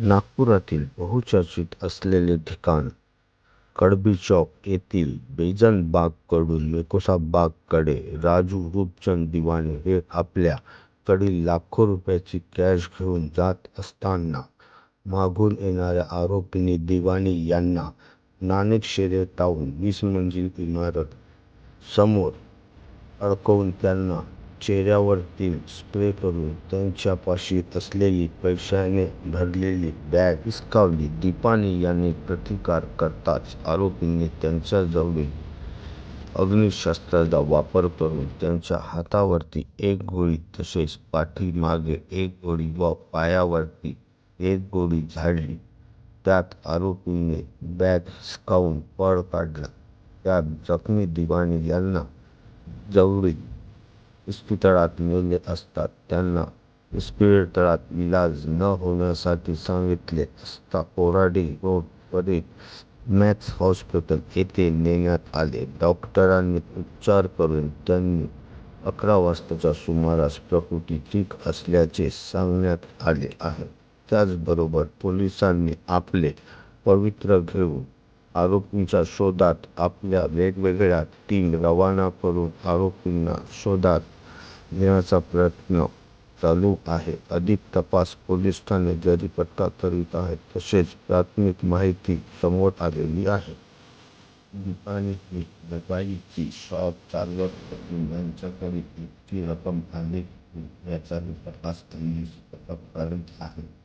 नागपुरातील बहुचर्चित असलेले ठिकाण कडबी चौक येथील बैजनाबागकडून मेकोसाबागकडे राजू रूपचंद दिवाणी हे आपल्याकडील लाखो रुपयांची कॅश घेऊन जात असताना मागून येणाऱ्या आरोपींनी दिवाणी यांना नाणेक शिरतावून वीस मंजिल इमारत समोर अडकवून त्यांना चेहऱ्यावरती स्प्रे करून त्यांच्यापाशी असलेली पैशाने भरलेली बॅग हिसकावली. दिवाणी यांनी प्रतिकार करताच आरोपींनी त्यांच्याजवळील अग्निशस्त्राचा वापर करून त्यांच्या हातावरती एक गोळी तसेच पाठीमागे एक गोळी व पायावरती एक गोळी झाडली. त्यात आरोपींनी बॅग हिसकावून पळ काढला. त्यात जखमी दिवाणी यांना जवळील इस्पितळात नेले असता त्यांना इस्पितळात इलाज न होण्यासाठी सांगितले असता कोराडी रोड वरील मॅक्स हॉस्पिटल येथे नेण्यात आले. डॉक्टरांनी उपचार करून त्यांनी अकरा वाजताच्या सुमारास प्रकृती ठीक असल्याचे सांगण्यात आले आहे. त्याचबरोबर पोलिसांनी आपले पवित्र घेऊन आरोपींच्या शोधात आपल्या वेगवेगळ्या टीम रवाना करून आरोपींना शोधात घेण्याचा प्रयत्न चालू आहे. अधिक तपास पोलीस ठाणे जरीपटका करीत आहेत. तसेच प्राथमिक माहिती समोर आलेली आहे. दिवाणी हे शॉप चालवत असून त्यांच्याकडे इतकी रक्कम आली याचा याचाही तपास पोलीस पथक करीत आहे.